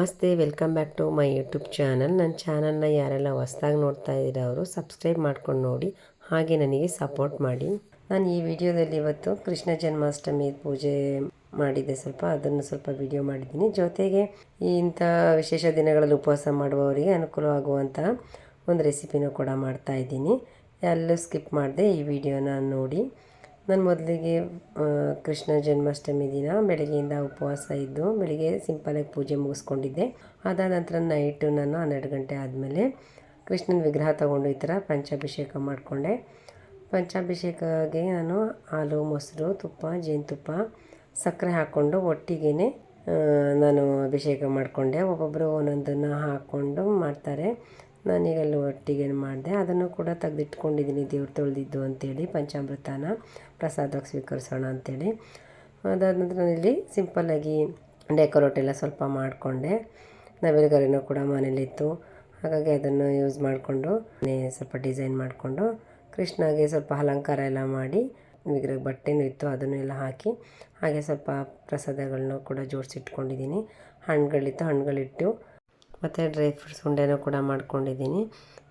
ನಮಸ್ತೆ, welcome back to my YouTube channel. ನನ್ನ ಚಾನಲ್ನ ಯಾರೆಲ್ಲ ಹೊಸ್ದಾಗಿ ನೋಡ್ತಾ ಇದ್ದೀರಾ ಅವರು, ಸಬ್ಸ್ಕ್ರೈಬ್ ಮಾಡ್ಕೊಂಡು ನೋಡಿ, ಹಾಗೆ ನನಗೆ ಸಪೋರ್ಟ್ ಮಾಡಿ. ನಾನು ಈ ವಿಡಿಯೋದಲ್ಲಿ ಇವತ್ತು ಕೃಷ್ಣ ಜನ್ಮಾಷ್ಟಮಿ ಪೂಜೆ ಮಾಡಿದ್ದೆ ಸ್ವಲ್ಪ, ಅದನ್ನು ಸ್ವಲ್ಪ ವಿಡಿಯೋ ಮಾಡಿದ್ದೀನಿ. ಜೊತೆಗೆ ಇಂಥ ವಿಶೇಷ ದಿನಗಳಲ್ಲಿ ಉಪವಾಸ ಮಾಡುವವರಿಗೆ ಅನುಕೂಲವಾಗುವಂತಹ ಒಂದು ರೆಸಿಪಿನೂ ಕೂಡ ಮಾಡ್ತಾ ಇದ್ದೀನಿ. ಎಲ್ಲೂ ಸ್ಕಿಪ್ ಮಾಡಿದೆ ಈ ವಿಡಿಯೋನ ನೋಡಿ. ನಾನು ಮೊದಲಿಗೆ ಕೃಷ್ಣ ಜನ್ಮಾಷ್ಟಮಿ ದಿನ ಬೆಳಗ್ಗೆಯಿಂದ ಉಪವಾಸ ಇದ್ದು ಬೆಳಿಗ್ಗೆ ಸಿಂಪಲಾಗಿ ಪೂಜೆ ಮುಗಿಸ್ಕೊಂಡಿದ್ದೆ. ಅದಾದ ನಂತರ ನೈಟು ನಾನು ಹನ್ನೆರಡು ಗಂಟೆ ಆದಮೇಲೆ ಕೃಷ್ಣನ ವಿಗ್ರಹ ತೊಗೊಂಡು ಈ ಥರ ಪಂಚಾಭಿಷೇಕ ಮಾಡಿಕೊಂಡೆ. ಪಂಚಾಭಿಷೇಕಗೆ ನಾನು ಹಾಲು, ಮೊಸರು, ತುಪ್ಪ, ಜೇನುತುಪ್ಪ, ಸಕ್ಕರೆ ಹಾಕ್ಕೊಂಡು ಒಟ್ಟಿಗೆ ನಾನು ಅಭಿಷೇಕ ಮಾಡಿಕೊಂಡೆ. ಒಬ್ಬೊಬ್ಬರು ಒಂದೊಂದನ್ನು ಹಾಕ್ಕೊಂಡು ಮಾಡ್ತಾರೆ. ನಾನೀಗಲ್ಲಿ ಒಟ್ಟಿಗೆ ಮಾಡಿದೆ. ಅದನ್ನು ಕೂಡ ತೆಗೆದಿಟ್ಕೊಂಡಿದ್ದೀನಿ. ದೇವ್ರು ತೊಳೆದಿದ್ದು ಅಂತೇಳಿ, ಪಂಚಾಮೃತನ ಪ್ರಸಾದವಾಗಿ ಸ್ವೀಕರಿಸೋಣ ಅಂತೇಳಿ. ಅದಾದ ನಂತರ ನಾನಿಲ್ಲಿ ಸಿಂಪಲ್ಲಾಗಿ ಡೆಕೋರೇಟ್ ಎಲ್ಲ ಸ್ವಲ್ಪ ಮಾಡಿಕೊಂಡೆ. ನವಿಲುಗರಿನೂ ಕೂಡ ಮನೇಲಿತ್ತು. ಹಾಗಾಗಿ ಅದನ್ನು ಯೂಸ್ ಮಾಡಿಕೊಂಡು ಸ್ವಲ್ಪ ಡಿಸೈನ್ ಮಾಡಿಕೊಂಡು, ಕೃಷ್ಣಗೆ ಸ್ವಲ್ಪ ಅಲಂಕಾರ ಎಲ್ಲ ಮಾಡಿ, ವಿಗ್ರಹ ಬಟ್ಟೆನೂ ಇತ್ತು, ಅದನ್ನು ಎಲ್ಲ ಹಾಕಿ, ಹಾಗೆ ಸ್ವಲ್ಪ ಪ್ರಸಾದಗಳನ್ನೂ ಕೂಡ ಜೋಡಿಸಿಟ್ಕೊಂಡಿದ್ದೀನಿ. ಹಣ್ಣುಗಳಿತ್ತು, ಹಣ್ಣುಗಳಿಟ್ಟು ಮತ್ತು ಡ್ರೈ ಫ್ರೂಟ್ಸ್ ಉಂಡೆನ ಕೂಡ ಮಾಡ್ಕೊಂಡಿದ್ದೀನಿ.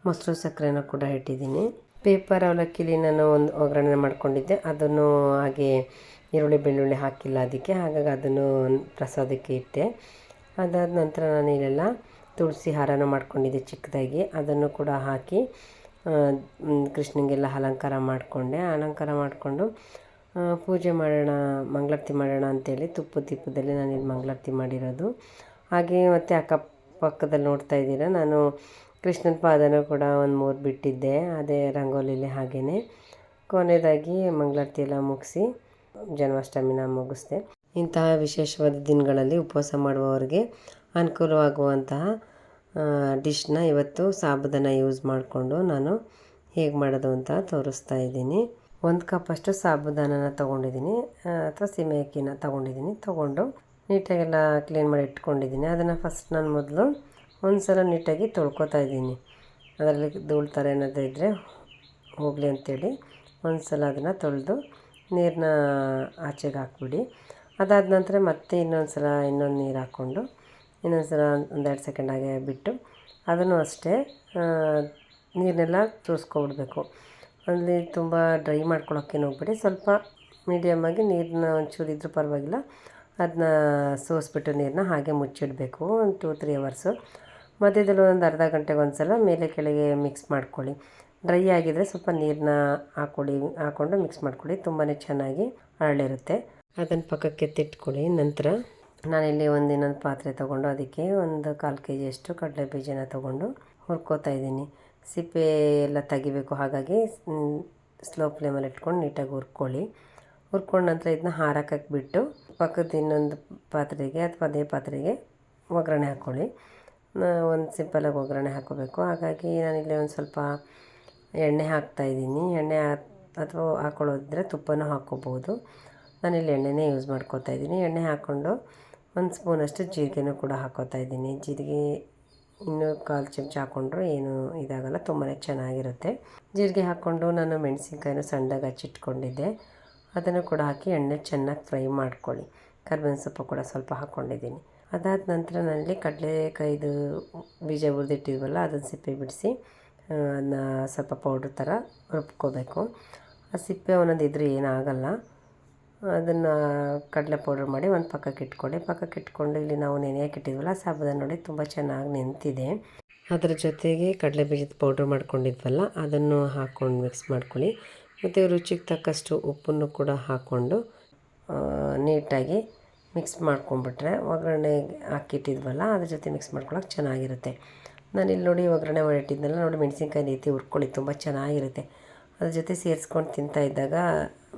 ಮೊಸರು ಸಕ್ಕರೆನೂ ಕೂಡ ಇಟ್ಟಿದ್ದೀನಿ. ಪೇಪರ್ ಅವಲಕ್ಕಿಲಿ ನಾನು ಒಂದು ಒಗ್ಗರಣೆ ಮಾಡ್ಕೊಂಡಿದ್ದೆ. ಅದನ್ನು ಹಾಗೆ ಈರುಳ್ಳಿ ಬೆಳ್ಳುಳ್ಳಿ ಹಾಕಿಲ್ಲ ಅದಕ್ಕೆ. ಹಾಗಾಗಿ ಅದನ್ನು ಪ್ರಸಾದಕ್ಕೆ ಇಟ್ಟೆ. ಅದಾದ ನಂತರ ನಾನು ಇಲ್ಲೆಲ್ಲ ತುಳಸಿ ಹಾರನ ಮಾಡ್ಕೊಂಡಿದ್ದೆ ಚಿಕ್ಕದಾಗಿ. ಅದನ್ನು ಕೂಡ ಹಾಕಿ ಕೃಷ್ಣನಿಗೆಲ್ಲ ಅಲಂಕಾರ ಮಾಡಿಕೊಂಡೆ. ಅಲಂಕಾರ ಮಾಡಿಕೊಂಡು ಪೂಜೆ ಮಾಡೋಣ, ಮಂಗಳಾರತಿ ಮಾಡೋಣ ಅಂತೇಳಿ ತುಪ್ಪ ದೀಪದಲ್ಲಿ ನಾನು ಇಲ್ಲಿ ಮಂಗಳಾರತಿ ಮಾಡಿರೋದು. ಹಾಗೆ ಮತ್ತು ಅಕ್ಕಪಕ್ಕದಲ್ಲಿ ನೋಡ್ತಾ ಇದ್ದೀರಾ? ನಾನು ಕೃಷ್ಣನ ಪಾದನೂ ಕೂಡ ಒಂದು ಮೂರು ಬಿಟ್ಟಿದ್ದೆ, ಅದೇ ರಂಗೋಲಿಲಿ ಹಾಗೆಯೇ ಕೊನೆಯದಾಗಿ ಮಂಗಳಾರತಿ ಎಲ್ಲ ಮುಗಿಸಿ ಜನ್ಮಾಷ್ಟಮಿನ ಮುಗಿಸ್ದೆ. ಇಂತಹ ವಿಶೇಷವಾದ ದಿನಗಳಲ್ಲಿ ಉಪವಾಸ ಮಾಡುವವರಿಗೆ ಅನುಕೂಲವಾಗುವಂತಹ ಡಿಶ್ನ ಇವತ್ತು ಸಾಬುದನ್ನ ಯೂಸ್ ಮಾಡಿಕೊಂಡು ನಾನು ಹೇಗೆ ಮಾಡೋದು ಅಂತ ತೋರಿಸ್ತಾ ಇದ್ದೀನಿ. ಒಂದು ಕಪ್ಪಷ್ಟು ಸಾಬುದಾನನ ತೊಗೊಂಡಿದ್ದೀನಿ ಅಥವಾ ಸೀಮೆ ಅಕ್ಕಿನ ತೊಗೊಂಡಿದ್ದೀನಿ. ತೊಗೊಂಡು ನೀಟಾಗೆಲ್ಲ ಕ್ಲೀನ್ ಮಾಡಿ ಇಟ್ಕೊಂಡಿದ್ದೀನಿ. ಅದನ್ನು ಫಸ್ಟ್ ನಾನು ಮೊದಲು ಒಂದು ಸಲ ನೀಟಾಗಿ ತೊಳ್ಕೊತಾ ಇದ್ದೀನಿ. ಅದರಲ್ಲಿ ಧೂಳು ಥರ ಏನಾದರೂ ಇದ್ದರೆ ಹೋಗಲಿ ಅಂತೇಳಿ ಒಂದು ಸಲ ಅದನ್ನು ತೊಳೆದು ನೀರನ್ನ ಆಚೆಗೆ ಹಾಕ್ಬಿಡಿ. ಅದಾದ ನಂತರ ಮತ್ತೆ ಇನ್ನೊಂದು ಸಲ ಇನ್ನೊಂದು ನೀರು ಹಾಕ್ಕೊಂಡು ಇನ್ನೊಂದು ಸಲ ಒಂದೆರಡು ಸೆಕೆಂಡ್ ಹಾಗೆ ಬಿಟ್ಟು ಅದನ್ನು ಅಷ್ಟೇ ನೀರನ್ನೆಲ್ಲ ತೋರಿಸ್ಕೊಬಿಡ್ಬೇಕು. ಅಲ್ಲಿ ತುಂಬ ಡ್ರೈ ಮಾಡ್ಕೊಳ್ಳೋಕ್ಕೇನು ಹೋಗ್ಬೇಡಿ. ಸ್ವಲ್ಪ ಮೀಡಿಯಮ್ಮಾಗಿ ನೀರನ್ನ ಒಂಚೂರು ಇದ್ರೂ ಪರವಾಗಿಲ್ಲ. ಅದನ್ನ ಸೋಸಿಬಿಟ್ಟು ನೀರನ್ನ ಹಾಗೆ ಮುಚ್ಚಿಡಬೇಕು ಒಂದು ಟೂ ತ್ರೀ ಅವರ್ಸು ಮಧ್ಯದಲ್ಲಿ ಒಂದು ಅರ್ಧ ಗಂಟೆಗೆ ಒಂದು ಸಲ ಮೇಲೆ ಕೆಳಗೆ ಮಿಕ್ಸ್ ಮಾಡ್ಕೊಳ್ಳಿ. ಡ್ರೈ ಆಗಿದರೆ ಸ್ವಲ್ಪ ನೀರನ್ನ ಹಾಕ್ಕೊಳ್ಳಿ ಹಾಕ್ಕೊಂಡು ಮಿಕ್ಸ್ ಮಾಡ್ಕೊಳ್ಳಿ. ತುಂಬಾ ಚೆನ್ನಾಗಿ ಅರಳಿರುತ್ತೆ. ಅದನ್ನು ಪಕ್ಕಕ್ಕೆ ಎತ್ತಿಟ್ಕೊಳ್ಳಿ. ನಂತರ ನಾನಿಲ್ಲಿ ಒಂದು ಇನ್ನೊಂದು ಪಾತ್ರೆ ತೊಗೊಂಡು ಅದಕ್ಕೆ ಒಂದು ಕಾಲು ಕೆ ಜಿಯಷ್ಟು ಕಡಲೆ ಬೀಜನ ತೊಗೊಂಡು ಹುರ್ಕೋತಾ ಇದ್ದೀನಿ. ಸಿಪ್ಪೆ ಎಲ್ಲ ತೆಗಿಬೇಕು ಹಾಗಾಗಿ ಸ್ಲೋ ಫ್ಲೇಮಲ್ಲಿ ಇಟ್ಕೊಂಡು ನೀಟಾಗಿ ಹುರ್ಕೊಳ್ಳಿ. ಹುರ್ಕೊಂಡ ನಂತರ ಇದನ್ನ ಹಾರಕ್ಕೆ ಬಿಟ್ಟು ಪಕ್ಕದ ಇನ್ನೊಂದು ಪಾತ್ರೆಗೆ ಅಥವಾ ಅದೇ ಪಾತ್ರೆಗೆ ಒಗ್ಗರಣೆ ಹಾಕ್ಕೊಳ್ಳಿ ಒಂದು ಸಿಂಪಲಾಗಿ ಒಗ್ಗರಣೆ ಹಾಕೋಬೇಕು ಹಾಗಾಗಿ ನಾನಿಲ್ಲಿ ಒಂದು ಸ್ವಲ್ಪ ಎಣ್ಣೆ ಹಾಕ್ತಾಯಿದ್ದೀನಿ ಎಣ್ಣೆ ಅಥವಾ ಹಾಕ್ಕೊಳ್ಳೋದಿದ್ರೆ ತುಪ್ಪನೂ ಹಾಕ್ಕೋಬೋದು ನಾನಿಲ್ಲಿ ಎಣ್ಣೆನೇ ಯೂಸ್ ಮಾಡ್ಕೋತಾ ಇದ್ದೀನಿ. ಎಣ್ಣೆ ಹಾಕ್ಕೊಂಡು ಒಂದು ಸ್ಪೂನಷ್ಟು ಜೀರಿಗೆನೂ ಕೂಡ ಹಾಕೋತಾ ಇದ್ದೀನಿ. ಜೀರಿಗೆ ಇನ್ನೂ ಕಾಲು ಚಮಚ ಹಾಕ್ಕೊಂಡ್ರು ಏನು ಇದಾಗಲ್ಲ ತುಂಬಾ ಚೆನ್ನಾಗಿರುತ್ತೆ. ಜೀರಿಗೆ ಹಾಕ್ಕೊಂಡು ನಾನು ಮೆಣಸಿನ್ಕಾಯಿನೂ ಸಣ್ಣದಾಗಿ ಹಚ್ಚಿಟ್ಕೊಂಡಿದ್ದೆ. ಅದನ್ನು ಕೂಡ ಹಾಕಿ ಎಣ್ಣೆ ಚೆನ್ನಾಗಿ ಫ್ರೈ ಮಾಡ್ಕೊಳ್ಳಿ. ಕರ್ಬೇವಿನ ಸೊಪ್ಪು ಕೂಡ ಸ್ವಲ್ಪ ಹಾಕ್ಕೊಂಡಿದ್ದೀನಿ. ಅದಾದ ನಂತರ ನನ್ನಲ್ಲಿ ಕಡಲೆಕಾಯಿದು ಬೀಜ ಹುರಿದಿಟ್ಟಿದ್ವಲ್ಲ, ಅದನ್ನು ಸಿಪ್ಪೆ ಬಿಡಿಸಿ ಅದನ್ನ ಸ್ವಲ್ಪ ಪೌಡ್ರ್ ಥರ ರುಬ್ಕೋಬೇಕು. ಆ ಸಿಪ್ಪೆ ಒಂದೊಂದು ಇದ್ರೆ ಏನಾಗಲ್ಲ. ಅದನ್ನು ಕಡಲೆ ಪೌಡ್ರ್ ಮಾಡಿ ಒಂದು ಪಕ್ಕಕ್ಕೆ ಇಟ್ಕೊಳ್ಳಿ. ಪಕ್ಕಕ್ಕೆ ಇಟ್ಕೊಂಡು ಇಲ್ಲಿ ನಾವು ನೆನೆಯಕ್ಕೆ ಇಟ್ಟಿದ್ವಲ್ಲ ಸಾಬುದಾನ ನೋಡಿ ತುಂಬ ಚೆನ್ನಾಗಿ ನೆಂತಿದೆ. ಅದರ ಜೊತೆಗೆ ಕಡಲೆ ಬೀಜದ ಪೌಡ್ರ್ ಮಾಡ್ಕೊಂಡಿದ್ವಲ್ಲ, ಅದನ್ನು ಹಾಕ್ಕೊಂಡು ಮಿಕ್ಸ್ ಮಾಡ್ಕೊಳ್ಳಿ. ಮತ್ತು ರುಚಿಗೆ ತಕ್ಕಷ್ಟು ಉಪ್ಪನ್ನು ಕೂಡ ಹಾಕ್ಕೊಂಡು ನೀಟಾಗಿ ಮಿಕ್ಸ್ ಮಾಡ್ಕೊಂಡ್ಬಿಟ್ರೆ ಒಗ್ಗರಣೆ ಹಾಕಿಟ್ಟಿದ್ವಲ್ಲ, ಅದ್ರ ಜೊತೆ ಮಿಕ್ಸ್ ಮಾಡ್ಕೊಳ್ಳೋಕೆ ಚೆನ್ನಾಗಿರುತ್ತೆ. ನಾನು ಇಲ್ಲಿ ನೋಡಿ ಒಗ್ಗರಣೆ ಮಾಡಿಟ್ಟಿದ್ನಲ್ಲ, ನೋಡಿ ಮೆಣಸಿನ್ಕಾಯಿ ರೀತಿ ಹುರ್ಕೊಳ್ಳಿ, ತುಂಬ ಚೆನ್ನಾಗಿರುತ್ತೆ. ಅದ್ರ ಜೊತೆ ಸೇರಿಸ್ಕೊಂಡು ತಿಂತಾ ಇದ್ದಾಗ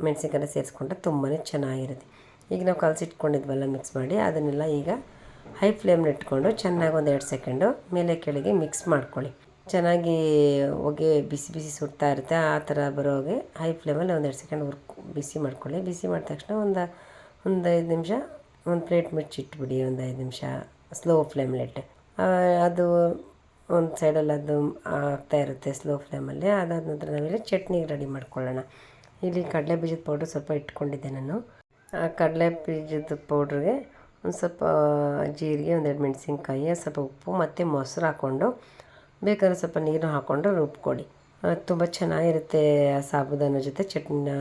ಮೆಣಸಿನ್ಕಾಯಿನ ಸೇರಿಸ್ಕೊಂಡ್ರೆ ತುಂಬಾ ಚೆನ್ನಾಗಿರುತ್ತೆ. ಈಗ ನಾವು ಕಲಸಿಟ್ಕೊಂಡಿದ್ವಲ್ಲ ಮಿಕ್ಸ್ ಮಾಡಿ, ಅದನ್ನೆಲ್ಲ ಈಗ ಹೈ ಫ್ಲೇಮ್ನ ಇಟ್ಕೊಂಡು ಚೆನ್ನಾಗಿ ಒಂದು ಎರಡು ಸೆಕೆಂಡು ಮೇಲೆ ಕೆಳಗೆ ಮಿಕ್ಸ್ ಮಾಡ್ಕೊಳ್ಳಿ. ಚೆನ್ನಾಗಿ ಹೊಗೆ ಬಿಸಿ ಬಿಸಿ ಸುಡ್ತಾ ಇರುತ್ತೆ, ಆ ಥರ ಬರೋಗೆ ಹೈ ಫ್ಲೇಮಲ್ಲಿ ಒಂದೆರಡು ಸೆಕೆಂಡ್ ಹುರ್ಕು ಬಿಸಿ ಮಾಡ್ಕೊಳ್ಳಿ. ಬಿಸಿ ಮಾಡಿದ ತಕ್ಷಣ ಒಂದು ಒಂದು ಐದು ನಿಮಿಷ ಒಂದು ಪ್ಲೇಟ್ ಮುಚ್ಚಿಟ್ಬಿಡಿ ಒಂದು ಐದು ನಿಮಿಷ ಸ್ಲೋ ಫ್ಲೇಮ್ಲಿಟ್ಟು ಅದು ಒಂದು ಸೈಡಲ್ಲಿ ಅದು ಆಗ್ತಾ ಇರುತ್ತೆ ಸ್ಲೋ ಫ್ಲೇಮಲ್ಲಿ ಅದಾದ ನಂತರ ನಾವಿಲ್ಲಿ ಚಟ್ನಿಗೆ ರೆಡಿ ಮಾಡ್ಕೊಳ್ಳೋಣ. ಇಲ್ಲಿ ಕಡಲೆ ಬೀಜದ ಪೌಡ್ರ್ ಸ್ವಲ್ಪ ಇಟ್ಕೊಂಡಿದ್ದೆ ನಾನು. ಆ ಕಡಲೆ ಬೀಜದ ಪೌಡ್ರಿಗೆ ಒಂದು ಸ್ವಲ್ಪ ಜೀರಿಗೆ ಒಂದೆರಡು ಮೆಣಸಿನ್ಕಾಯಿ ಸ್ವಲ್ಪ ಉಪ್ಪು, ಮತ್ತು ಮೊಸರು ಹಾಕ್ಕೊಂಡು ಬೇಕಾದ್ರೆ ಸ್ವಲ್ಪ ನೀರು ಹಾಕ್ಕೊಂಡು ರುಬ್ಕೊಡಿ ತುಂಬ ಚೆನ್ನಾಗಿರುತ್ತೆ ಆ ಸಾಬುದಾನ ಜೊತೆ ಚಟ್ನಿನ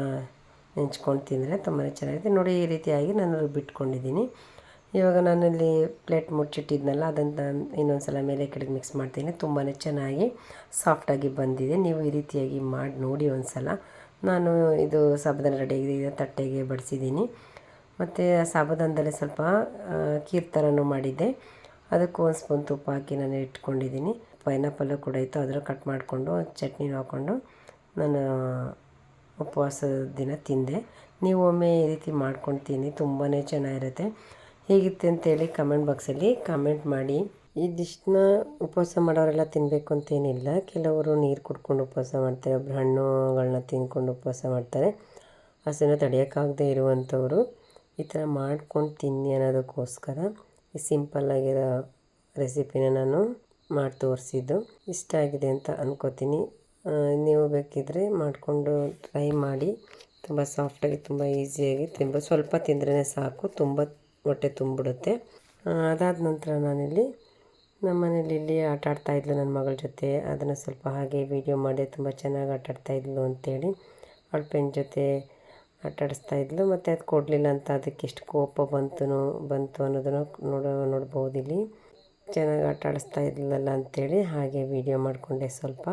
ನೆಂಚ್ಕೊಂಡು ತಿಂದರೆ ತುಂಬಾ ಚೆನ್ನಾಗಿರುತ್ತೆ. ನೋಡಿ, ಈ ರೀತಿಯಾಗಿ ನಾನು ರುಬ್ಬಿಟ್ಕೊಂಡಿದ್ದೀನಿ. ಇವಾಗ ನಾನಲ್ಲಿ ಪ್ಲೇಟ್ ಮುಚ್ಚಿಟ್ಟಿದ್ನಲ್ಲ, ಅದನ್ನು ಇನ್ನೊಂದು ಸಲ ಮೇಲೆ ಕಡೆಗೆ ಮಿಕ್ಸ್ ಮಾಡ್ತೀನಿ. ತುಂಬಾ ಚೆನ್ನಾಗಿ ಸಾಫ್ಟಾಗಿ ಬಂದಿದೆ. ನೀವು ಈ ರೀತಿಯಾಗಿ ಮಾಡಿ ನೋಡಿ ಒಂದು ಸಲ ನಾನು ಇದು ಸಾಬುದಾನ ರೆಡಿಯಾಗಿದೆ ತಟ್ಟೆಗೆ ಬಡಿಸಿದ್ದೀನಿ. ಮತ್ತು ಸಾಬುದಾನದಲ್ಲಿ ಸ್ವಲ್ಪ ಕೀರ್ ಥರನೂ ಮಾಡಿದ್ದೆ. ಅದಕ್ಕೂ ಒಂದು ಸ್ಪೂನ್ ತುಪ್ಪ ಹಾಕಿ ನಾನು ಇಟ್ಕೊಂಡಿದ್ದೀನಿ. ಪೈನಾಪಲ್ಲು ಕೂಡ ಇತ್ತು ಅದನ್ನು ಕಟ್ ಮಾಡಿಕೊಂಡು ಚಟ್ನಿ ಹಾಕ್ಕೊಂಡು ನಾನು ಉಪವಾಸದ ದಿನ ತಿಂದೆ. ನೀವು ಒಮ್ಮೆ ಈ ರೀತಿ ಮಾಡ್ಕೊಂಡು ತಿನ್ನಿ ತುಂಬಾ ಚೆನ್ನಾಗಿರುತ್ತೆ. ಹೇಗಿತ್ತು ಅಂತೇಳಿ ಕಮೆಂಟ್ ಬಾಕ್ಸಲ್ಲಿ ಕಮೆಂಟ್ ಮಾಡಿ. ಡಿಶ್ನ ಉಪವಾಸ ಮಾಡೋರೆಲ್ಲ ತಿನ್ನಬೇಕು ಅಂತೇನಿಲ್ಲ ಕೆಲವರು ನೀರು ಕುಡ್ಕೊಂಡು ಉಪವಾಸ ಮಾಡ್ತಾರೆ ಒಬ್ಬರು ಹಣ್ಣುಗಳನ್ನ ತಿಂದ್ಕೊಂಡು ಉಪವಾಸ ಮಾಡ್ತಾರೆ. ಹಸಿನ ತಡೆಯೋಕ್ಕಾಗದೇ ಇರುವಂಥವರು ಈ ಥರ ಮಾಡ್ಕೊಂಡು ತಿನ್ನಿ ಅನ್ನೋದಕ್ಕೋಸ್ಕರ ಈ ಸಿಂಪಲ್ಲಾಗಿರೋ ರೆಸಿಪಿನ ನಾನು ಮಾಡಿ ತೋರಿಸಿದ್ದು. ಇಷ್ಟ ಆಗಿದೆ ಅಂತ ಅಂದ್ಕೋತೀನಿ ನೀವು ಬೇಕಿದ್ದರೆ ಮಾಡಿಕೊಂಡು ಟ್ರೈ ಮಾಡಿ. ತುಂಬ ಸಾಫ್ಟಾಗಿ ತುಂಬ ಈಸಿಯಾಗಿ ತುಂಬ ಸ್ವಲ್ಪ ತಿಂದ್ರೇ ಸಾಕು. ತುಂಬ ಹೊಟ್ಟೆ ತುಂಬಿಡುತ್ತೆ. ಅದಾದ ನಂತರ ನಾನಿಲ್ಲಿ ನಮ್ಮ ಮನೇಲಿ ಇಲ್ಲಿ ಆಟ ಆಡ್ತಾಯಿದ್ಲು ನನ್ನ ಮಗಳ ಜೊತೆ. ಅದನ್ನು ಸ್ವಲ್ಪ ಹಾಗೆ ವೀಡಿಯೋ ಮಾಡಿ, ತುಂಬ ಚೆನ್ನಾಗಿ ಆಟ ಆಡ್ತಾಯಿದ್ಲು ಅಂತೇಳಿ ಅವಳ ಪೆನ್ ಜೊತೆ ಆಟ ಆಡಿಸ್ತಾ ಇದ್ಲು. ಮತ್ತು ಅದು ಕೊಡಲಿಲ್ಲ ಅಂತ ಅದಕ್ಕೆ ಎಷ್ಟು ಕೋಪ ಬಂತು ಬಂತು ಅನ್ನೋದನ್ನು ನೋಡೋ ನೋಡ್ಬೋದು ಇಲ್ಲಿ ಚೆನ್ನಾಗಿ ಆಟ ಆಡಿಸ್ತಾ ಇದ್ಲಲ್ಲ ಅಂಥೇಳಿ ಹಾಗೆ ವೀಡಿಯೋ ಮಾಡಿಕೊಂಡೆ ಸ್ವಲ್ಪ.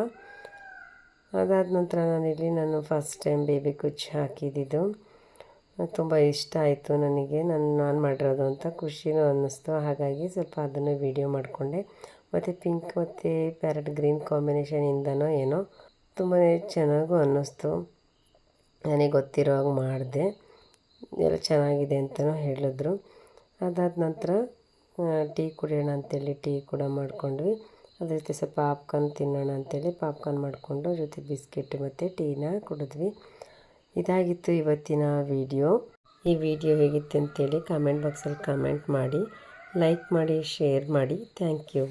ಅದಾದ ನಂತರ ನಾನಿಲ್ಲಿ ನಾನು ಫಸ್ಟ್ ಟೈಮ್ ಬೇಬಿ ಕುಚ್ಚು ಹಾಕಿದ್ದಿದ್ದು ತುಂಬ ಇಷ್ಟ ಆಯಿತು ನನಗೆ. ನಾನು ನಾನು ಮಾಡಿರೋದು ಅಂತ ಖುಷಿನೂ ಅನ್ನಿಸ್ತು. ಹಾಗಾಗಿ ಸ್ವಲ್ಪ ಅದನ್ನು ವೀಡಿಯೋ ಮಾಡಿಕೊಂಡೆ. ಮತ್ತು ಪಿಂಕ್ ಮತ್ತು ಪ್ಯಾರೆಟ್ ಗ್ರೀನ್ ಕಾಂಬಿನೇಷನಿಂದನೋ ಏನೋ ತುಂಬಾ ಚೆನ್ನಾಗೂ ಅನ್ನಿಸ್ತು. ನನಗೆ ಗೊತ್ತಿರೋ ಹಾಗೆ ಮಾಡಿದೆ. ಎಲ್ಲ ಚೆನ್ನಾಗಿದೆ ಅಂತಲೂ ಹೇಳಿದ್ರು. ಅದಾದ ನಂತರ ಟೀ ಕುಡಿಯೋಣ ಅಂತೇಳಿ ಟೀ ಕೂಡ ಮಾಡಿಕೊಂಡ್ವಿ. ಅದ್ರ ಜೊತೆ ಸ್ವಲ್ಪ ಪಾಪ್ಕಾರ್ನ್ ತಿನ್ನೋಣ ಅಂತೇಳಿ ಪಾಪ್ಕಾರ್ನ್ ಮಾಡಿಕೊಂಡು ಜೊತೆ ಬಿಸ್ಕೆಟ್ ಮತ್ತು ಟೀನ ಕುಡಿದ್ವಿ. ಇದಾಗಿತ್ತು ಇವತ್ತಿನ ವಿಡಿಯೋ. ಈ ವಿಡಿಯೋ ಹೇಗಿತ್ತು ಅಂತೇಳಿ ಕಾಮೆಂಟ್ ಬಾಕ್ಸಲ್ಲಿ ಕಾಮೆಂಟ್ ಮಾಡಿ ಲೈಕ್ ಮಾಡಿ ಶೇರ್ ಮಾಡಿ. Thank you